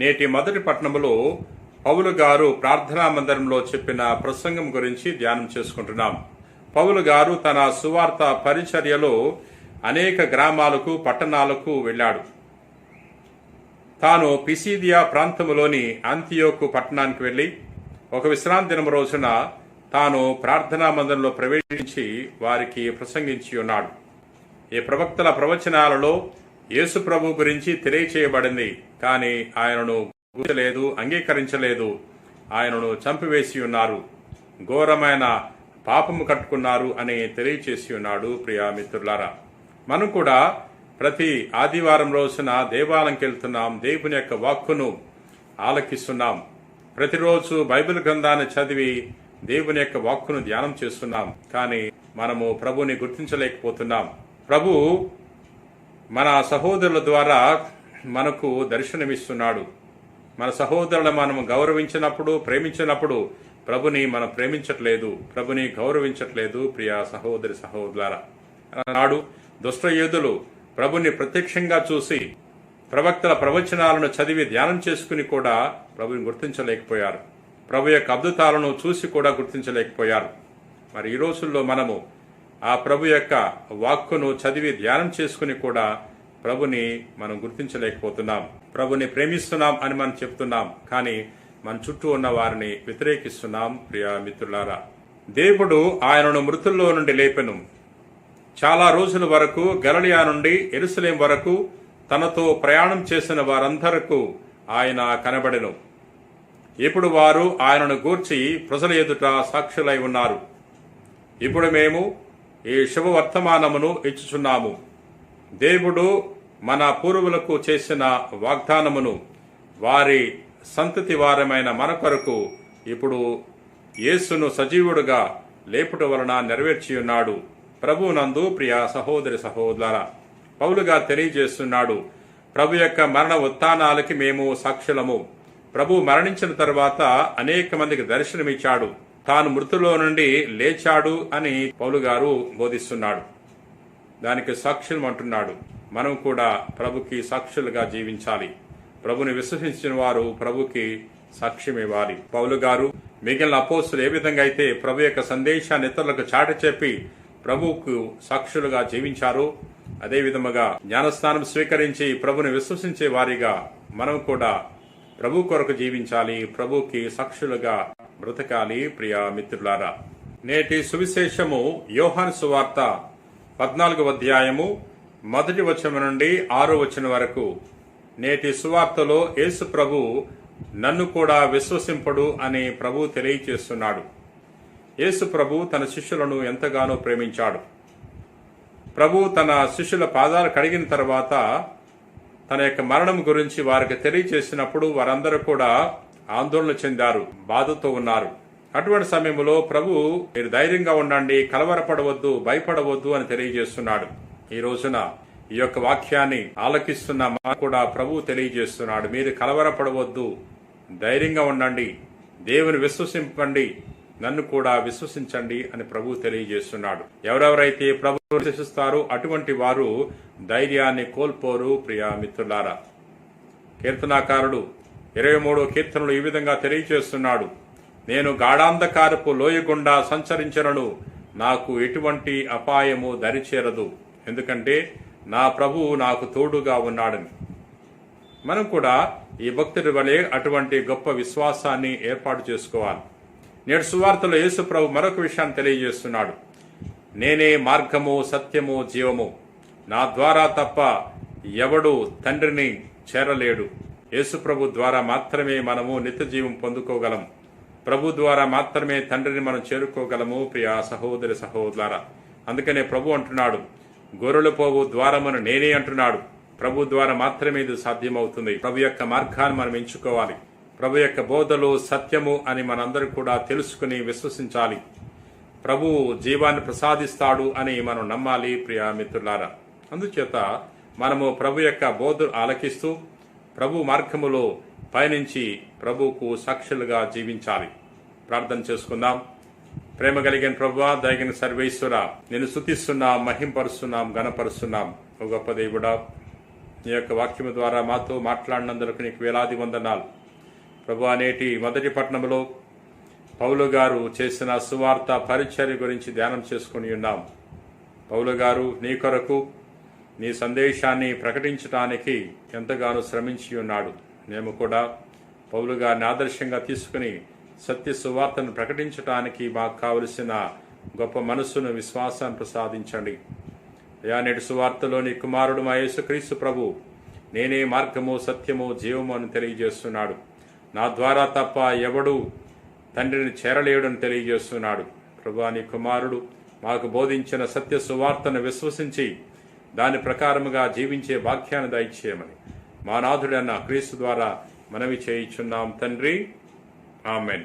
నేటి మొదటి పట్టణములో పౌలు గారు ప్రార్థనా మందిరంలో చెప్పిన ప్రసంగం గురించి ధ్యానం చేసుకుంటున్నాం. పౌలు గారు తన సువార్త పరిచర్యలో అనేక గ్రామాలకు పట్టణాలకు వెళ్ళాడు. తాను పిసీదియా ప్రాంతములోని అంతియోకు పట్టణానికి వెళ్ళి ఒక విశ్రాంతి దినం రోజున తాను ప్రార్థనా మందిరంలో ప్రవేశించి వారికి ప్రసంగించి ఉన్నాడు. ఈ ప్రవక్తల ప్రవచనాలలో యేసు ప్రభు గురించి తెలియచేయబడింది. కానీ ఆయనను గుర్తించలేదు అంగీకరించలేదు. ఆయనను చంపివేసి ఉన్నారు. ఘోరమైన పాపము కట్టుకున్నారు అని తెలియచేసి ఉన్నాడు ప్రియా మిత్రులారా. మనం కూడా ప్రతి ఆదివారం రోజున దేవాలయంకి వెళ్తున్నాం దేవుని యొక్క వాక్కును ఆలకిస్తున్నాం. ప్రతిరోజు బైబిల్ గ్రంథాన్ని చదివి దేవుని యొక్క వాక్కును ధ్యానం చేస్తున్నాం. కానీ మనము ప్రభుని గుర్తించలేకపోతున్నాం. ప్రభు మన సహోదరుల ద్వారా మనకు దర్శనమిస్తున్నాడు. మన సహోదరులను మనం గౌరవించినప్పుడు ప్రేమించినప్పుడు ప్రభుని మనం ప్రేమించట్లేదు. ప్రభుని గౌరవించట్లేదు ప్రియ సహోదరి సహోదర నాడు దుష్టయోధులు ప్రభుని ప్రత్యక్షంగా చూసి ప్రవక్తల ప్రవచనాలను చదివి ధ్యానం చేసుకుని కూడా ప్రభుని గుర్తించలేకపోయారు. ప్రభు యొక్క అద్భుతాలను చూసి కూడా గుర్తించలేకపోయారు. మరి ఈ రోజుల్లో మనము ఆ ప్రభు యొక్క వాక్కును చదివి ధ్యానం చేసుకుని కూడా ప్రభుని మనం గుర్తించలేకపోతున్నాం. ప్రభుని ప్రేమిస్తున్నాం అని మనం చెప్తున్నాం. కానీ మన చుట్టూ ఉన్న వారిని వ్యతిరేకిస్తున్నాం ప్రియా మిత్రులారా. దేవుడు ఆయనను మృతుల్లో నుండి లేపెను. చాలా రోజుల వరకు గలలియా నుండి ఎరుసలేం వరకు తనతో ప్రయాణం చేసిన వారందరకు ఆయన కనబడెను. ఇప్పుడు వారు ఆయనను గూర్చి ప్రజల ఎదుట సాక్షులై ఉన్నారు. ఇప్పుడు మేము ఈ శుభవర్తమానమును ఇచ్చుచున్నాము. దేవుడు మన పూర్వులకు చేసిన వాగ్దానమును వారి సంతతి వారమైన మన కొరకు ఇప్పుడు యేసును సజీవుడుగా లేపుట వలన నెరవేర్చి ఉన్నాడు. ప్రభునందు ప్రియ సహోదరి సహోదర పౌలుగా తెలియజేస్తున్నాడు ప్రభు యొక్క మరణ ఉత్థానాలకి మేము సాక్షులము. ప్రభు మరణించిన తర్వాత అనేక మందికి దర్శనమిచ్చాడు. తాను మృతులో నుండి లేచాడు అని పౌలు గారు బోధిస్తున్నాడు. దానికి సాక్షులం అంటున్నాడు. మనం కూడా ప్రభుకి సాక్షులుగా జీవించాలి. ప్రభుని విశ్వసించిన వారు ప్రభుకి సాక్ష్యం ఇవ్వాలి పౌలు గారు మిగిలిన అపోస్తులు ఏ విధంగా అయితే ప్రభు యొక్క సందేశాన్ని ఇతరులకు చాట చెప్పి ప్రభువుకు సాక్షులుగా జీవించారు అదే విధముగా జ్ఞానస్నానం స్వీకరించి ప్రభుని విశ్వసించే వారిగా మనం కూడా ప్రభు కొరకు జీవించాలి ప్రభుకి సాక్షులుగా బ్రతకాలి ప్రియ మిత్రులారా. నేటి సువిశేషము యోహాన్ సువార్త పద్నాలుగవ అధ్యాయము మొదటి వచనం నుండి ఆరో వచనం వరకు. నేటి సువార్తలో యేసు ప్రభు నన్ను కూడా విశ్వసింపడు అని ప్రభు తెలియచేస్తున్నాడు. యేసు ప్రభు తన శిష్యులను ఎంతగానో ప్రేమించాడు. ప్రభు తన శిష్యుల పాదాలు కడిగిన తర్వాత తన యొక్క మరణం గురించి వారికి తెలియచేసినప్పుడు వారందరూ కూడా ఆందోళన చెందారు బాధతో ఉన్నారు. అటువంటి సమయంలో ప్రభు మీరు ధైర్యంగా ఉండండి కలవరపడవద్దు భయపడవద్దు అని తెలియజేస్తున్నాడు. ఈ రోజున ఈ యొక్క వాక్యాన్ని ఆలకిస్తున్న మా కూడా ప్రభు తెలియజేస్తున్నాడు. మీరు కలవరపడవద్దు ధైర్యంగా ఉండండి దేవుని విశ్వసింపండి నన్ను కూడా విశ్వసించండి అని ప్రభు తెలియజేస్తున్నాడు. ఎవరెవరైతే ప్రభు విశ్వసిస్తారో అటువంటి వారు ధైర్యాన్ని కోల్పోరు ప్రియా మిత్రులారా. కీర్తనాకారుడు ఇరవై మూడో కీర్తనలు ఈ విధంగా తెలియజేస్తున్నాడు. నేను గాఢాంధకారపు లోయగుండా సంచరించనను. నాకు ఎటువంటి అపాయము దరిచేరదు. ఎందుకంటే నా ప్రభువు నాకు తోడుగా ఉన్నాడని. మనం కూడా ఈ భక్తుడి వలె అటువంటి గొప్ప విశ్వాసాన్ని ఏర్పాటు చేసుకోవాలి. నేడు సువార్తలో యేసు ప్రభు మరొక విషయాన్ని తెలియజేస్తున్నాడు. నేనే మార్గము సత్యము జీవము. నా ద్వారా తప్ప ఎవడు తండ్రిని చేరలేడు. యేసుప్రభు ద్వారా మాత్రమే మనము నిత్య జీవం పొందుకోగలం. ప్రభు ద్వారా మాత్రమే తండ్రిని మనం చేరుకోగలము ప్రియ సహోదరి సహోదర అందుకనే ప్రభు అంటున్నాడు గొర్రెలు పోవు ద్వారమును నేనే అంటున్నాడు. ప్రభు ద్వారా మాత్రమే ఇది సాధ్యమవుతుంది. ప్రభు యొక్క మార్గాన్ని మనం ఎంచుకోవాలి. ప్రభు యొక్క బోధలు సత్యము అని మనందరూ కూడా తెలుసుకుని విశ్వసించాలి. ప్రభు జీవాన్ని ప్రసాదిస్తాడు అని మనం నమ్మాలి ప్రియ మిత్రులారా. అందుచేత మనము ప్రభు యొక్క బోధ ఆలకిస్తూ ప్రభు మార్గములో పయనించి ప్రభువుకు సాక్షులుగా జీవించాలి. ప్రార్థన చేసుకుందాం. ప్రేమ కలిగిన ప్రభు దయగిన సర్వేశ్వర నేను శుతిస్తున్నాం మహింపరుస్తున్నాం గణపరుస్తున్నాం ఓ గొప్ప దేవుడా నీ యొక్క వాక్యము ద్వారా మాతో మాట్లాడినందుకు నీకు వేలాది వందనాలు. ప్రభు నేటి మొదటి పట్టణంలో పౌలు గారు చేసిన సువార్త పరిచర్య గురించి ధ్యానం చేసుకుని ఉన్నాం. పౌలు గారు నీ కొరకు నీ సందేశాన్ని ప్రకటించడానికి ఎంతగానో శ్రమించి ఉన్నాడు. మేము కూడా పౌలు గారిని ఆదర్శంగా తీసుకుని సత్య సువార్తను ప్రకటించడానికి మాకు కావలసిన గొప్ప మనస్సును విశ్వాసాన్ని ప్రసాదించండి. అయా నేటి సువార్తలోని కుమారుడు మా యేసుక్రీస్తు ప్రభు నేనే మార్గము సత్యము జీవము అని తెలియజేస్తున్నాడు. నా ద్వారా తప్ప ఎవడు తండ్రిని చేరలేడని తెలియజేస్తున్నాడు. ప్రభు నీ కుమారుడు మాకు బోధించిన సత్య సువార్తను విశ్వసించి దాని ప్రకారముగా జీవించే వాక్యాన్ని దయచేయమని. మా నాథుడన్న క్రీస్తు ద్వారా మనవి చేయించున్నాం తండ్రి. ఆమెన్.